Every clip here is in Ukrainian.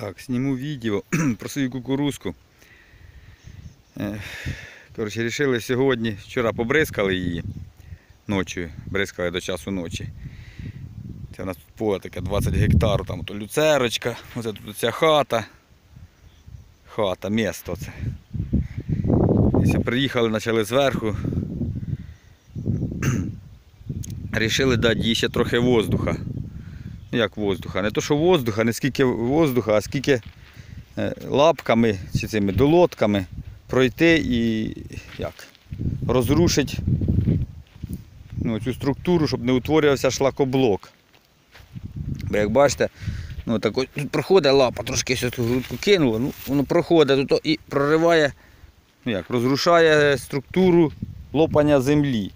Так, зніму відео про свою кукурузку. Коротше, рішили сьогодні, вчора побризкали її ночі, бризкали до часу ночі. Це у нас тут поле таке 20 гектарів, там то люцерочка, оце тут ця хата. Хата, місто це. Якщо приїхали, почали зверху. Рішили дати їй ще трохи воздуха. Як воздуха? Не то, що воздуха, не скільки воздуха, а скільки е, лапками чи цими долотками пройти і як? розрушити ну, цю структуру, щоб не утворювався шлакоблок. Бо як бачите, ну, так ось тут проходить лапа, трошки ще грудку кинуло, ну, воно проходить тут і прориває, ну як, розрушає структуру лопання землі.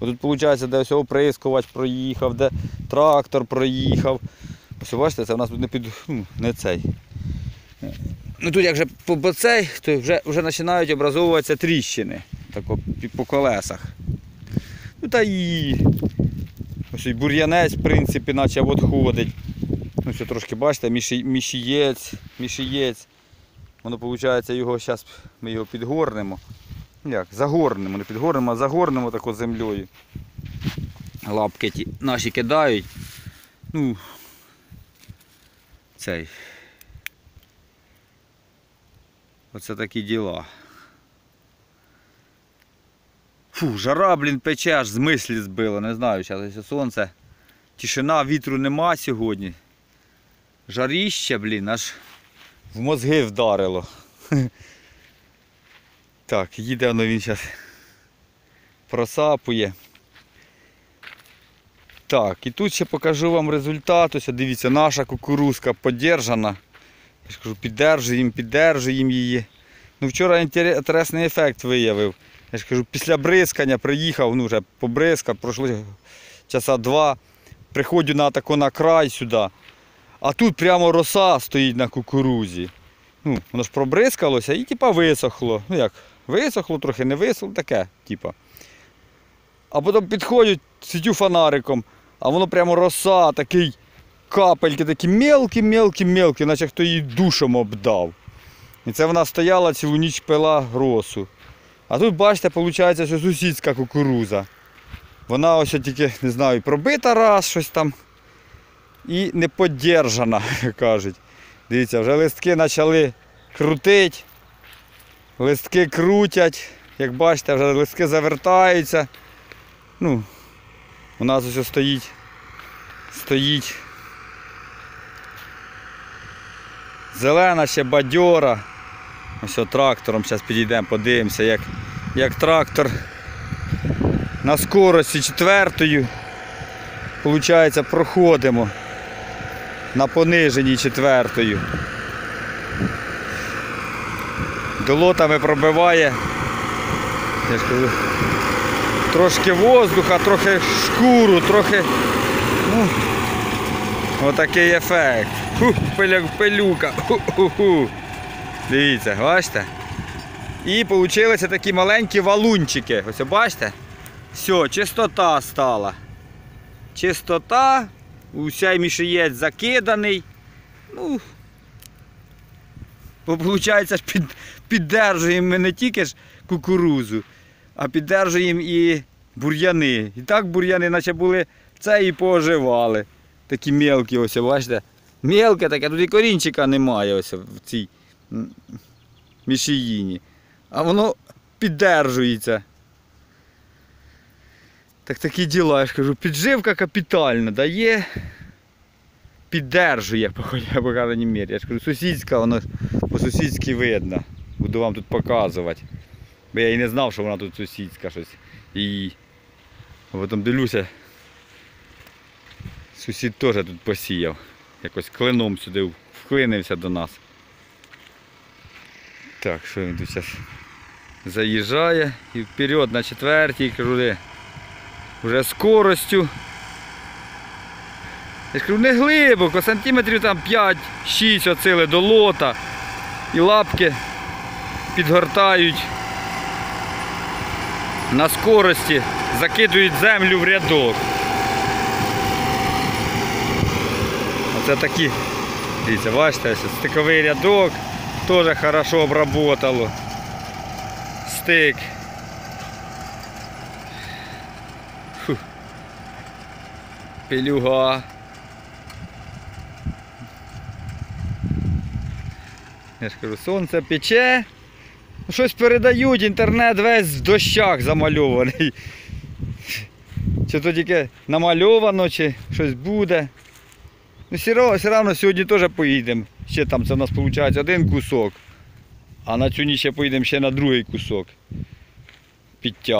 Тут виходить, де ось оприскувач проїхав, де трактор проїхав. Ось бачите, це в нас тут не під. Ну, не цей. Ну тут як вже по, цей, то вже, вже починають образовуватися тріщини тако, по колесах. Ну та і ось і бур'янець, в принципі, наче відходить. Ну, все трошки бачите, міші- мішієць, мішієць. Воно виходить, його зараз ми його підгорнемо. Як? Загорнемо, не підгорнемо, а загорнемо тако землею. Лапки ті наші кидають. Ну, цей. Оце такі діла. Фу, жара, блін, пече, аж з мислі збило, не знаю, зараз сонце. Тишина, вітру нема сьогодні. Жаріще, блін, аж в мозги вдарило. Так, їде воно він зараз просапує. Так, і тут ще покажу вам результат. Ось дивіться, наша кукурузка подержана. Я ж кажу, піддержуємо, піддержуємо її. Ну, вчора інтересний ефект виявив. Я ж кажу, після бризкання приїхав, ну вже побризкав, пройшло часа два. Приходжу на тако на край сюди. А тут прямо роса стоїть на кукурузі. Ну, воно ж пробризкалося і типа висохло. Ну як, висохло, трохи не висохло, таке, типа. А потім підходять, світю фонариком, а воно прямо роса, такий капельки такі мелкі, мелкі, мелкі, наче хто її душом обдав. І це вона стояла цілу ніч пила росу. А тут, бачите, виходить, що сусідська кукуруза. Вона ось тільки, не знаю, пробита раз щось там. І не подержана, кажуть. Дивіться, вже листки почали крутити. Листки крутять. Як бачите, вже листки завертаються. Ну, у нас ось стоїть. Стоїть. Зелена ще бадьора. Ось трактором зараз підійдемо, подивимося, як, як трактор на скорості четвертою. Получається, проходимо на пониженій четвертою. Долотами пробиває. Я ж трошки воздуха, трохи шкуру, трохи. Ну, отакий ефект. Пиляк, пилюка. Дивіться, бачите? І вийшли такі маленькі валунчики. Ось бачите? Все, чистота стала. Чистота, уся мішаєць закиданий. Ну, бо виходить, під, піддержуємо ми не тільки ж кукурузу, а піддержуємо і бур'яни. І так бур'яни, наче були це і пооживали. Такі мелкі, ось, бачите? Мелке таке, тут і корінчика немає ось в цій мішіїні. А воно піддержується. Так такі діла, я ж кажу, підживка капітальна дає, піддержує, по крайній мірі. Я ж кажу, сусідська, воно по-сусідськи видно. Буду вам тут показувати. Бо я і не знав, що вона тут сусідська щось. І потім дивлюся, сусід теж тут посіяв. Якось клином сюди вклинився до нас. Так, що він тут зараз заїжджає і вперед на четвертій, кажу, вже скоростю. Я ж кажу, не глибоко, сантиметрів там 5-6 оцили до лота. І лапки підгортають на скорості, закидують землю в рядок. Оце такі Дивіться, бачите, стиковий рядок теж хорошо обработало. Стик. Фу. Пелюга. Я ж кажу, сонце пече. Ну, Щось передають, інтернет весь в дощах замальований. Чи то тільки намальовано, чи щось буде. Ну, все одно, сьогодні теж поїдемо. Ще там це у нас виходить один кусок. А на цю ніч ще поїдемо ще на другий кусок. Підтяг.